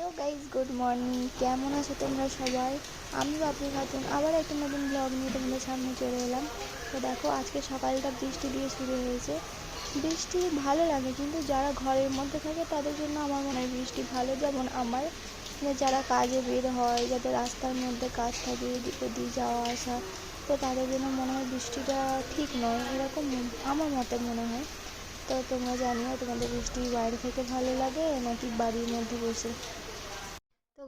Hello guys good morning কেমন আছো তোমরা সবাই? আমি বাপি খাতুন। আবার একটা নতুন ব্লগ নিয়ে তোমাদের সামনে চলে এলাম। তো দেখো, আজকে সকালটা বৃষ্টি দিয়ে শুরু হয়েছে। বৃষ্টি ভালো লাগে, কিন্তু যারা ঘরের মধ্যে থাকে, তাদের জন্য আমার মনে হয় বৃষ্টি ভালো। যেমন আমার যারা কাজে বের হয়, যাদের রাস্তার মধ্যে কাজ থাকে, এদিক ওদিক যাওয়া আসা, তো তাদের জন্য মনে হয় বৃষ্টিটা ঠিক নয়। এরকম আমার মতে মনে হয়। তো তোমরা জানিও, তোমাদের বৃষ্টি বাইরে থেকে ভালো লাগে নাকি বাড়ির মধ্যে বসে?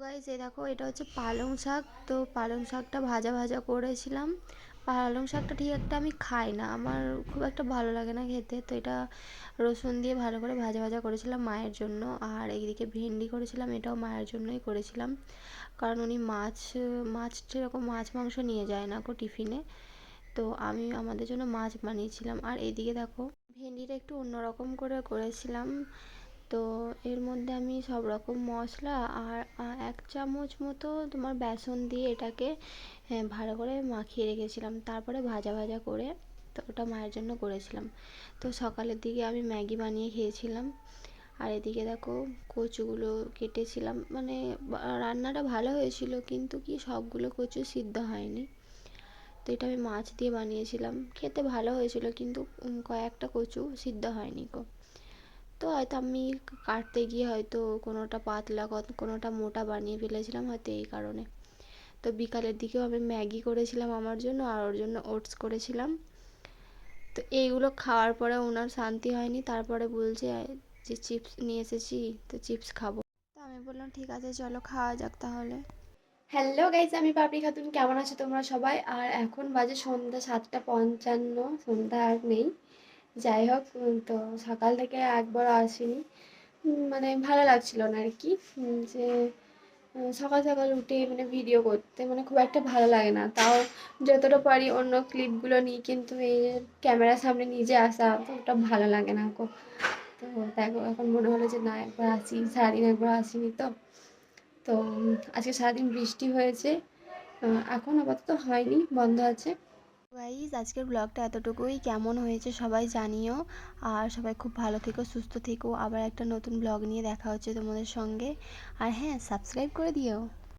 গাইজ এই দেখো, এটা হচ্ছে পালং শাক। তো পালং শাকটা ভাজা ভাজা করেছিলাম। পালং শাকটা ঠিক একটা আমি খাই না। আমার খুব একটা ভালো লাগে না খেতে। তো এটা রসুন দিয়ে ভালো করে ভাজা ভাজা করেছিলাম মায়ের জন্য। আর এইদিকে ভেন্ডি করেছিলাম, এটাও মায়ের জন্যই করেছিলাম। কারণ উনি মাছ মাছ সেরকম মাছ মাংস নিয়ে যায় না গো টিফিনে। তো আমি আমাদের জন্য মাছ বানিয়েছিলাম। আর এইদিকে দেখো, ভেন্ডিটা একটু অন্যরকম করে করেছিলাম। তো এর মধ্যে আমি সব রকম মশলা আর এক চামচ মতো তোমার বেসন দিয়ে এটাকে ভালো করে মাখিয়ে রেখেছিলাম। তারপরে ভাজা ভাজা করে তো ওটা মায়ের জন্য করেছিলাম। তো সকালের দিকে আমি ম্যাগি বানিয়ে খেয়েছিলাম। আর এদিকে দেখো কচুগুলো কেটেছিলাম। মানে রান্নাটা ভালো হয়েছিল কিন্তু কি সবগুলো কচু সিদ্ধ হয়নি। তো এটা আমি মাছ দিয়ে বানিয়েছিলাম। খেতে ভালো হয়েছিল কিন্তু কয়েকটা কচু সিদ্ধ হয়নি গো। তো হয়তো আমি কাটতে গিয়ে হয়তো কোনোটা পাতলা কোনোটা মোটা বানিয়ে ফেলেছিলাম হয়তো এই কারণে। তো বিকালের দিকেও আমি ম্যাগি করেছিলাম আমার জন্য আর ওর জন্য ওটস করেছিলাম। তো এইগুলো খাওয়ার পরে ওনার শান্তি হয়নি, তারপরে বলছে যে চিপস নিয়ে এসেছি, তো চিপস খাব। তো আমি বললাম, ঠিক আছে, চলো খাওয়া যাক তাহলে। হ্যালো গাইজ আমি পাপড়ি খাতুন। কেমন আছো তোমরা সবাই? আর এখন বাজে সন্ধ্যা সাতটা পঞ্চান্ন, সন্ধ্যা আর নেই। যাই হোক তো সকাল থেকে একবার আসিনি। মানে ভালো লাগছিল না আর কি যে সকাল সকাল উঠে মানে ভিডিও করতে মানে খুব একটা ভালো লাগে না। তাও যতটা পারি অন্য ক্লিপগুলো নিই কিন্তু এই ক্যামেরার সামনে নিজে আসা ওটা ভালো লাগে না তো দেখো এখন মনে হলো যে না, একবার আসি, সারাদিন একবার আসিনি তো। তো আজকে সারাদিন বৃষ্টি হয়েছে। এখন আপাতত হয়নি, বন্ধ আছে। গাইজ আজকের ব্লগটা এতটুকুই। কেমন হয়েছে সবাই জানিও। আর সবাই খুব ভালো থেকো, সুস্থ থেকো। আবার একটা নতুন ব্লগ নিয়ে দেখা হচ্ছে তোমাদের সঙ্গে। আর হ্যাঁ সাবস্ক্রাইব করে দিও।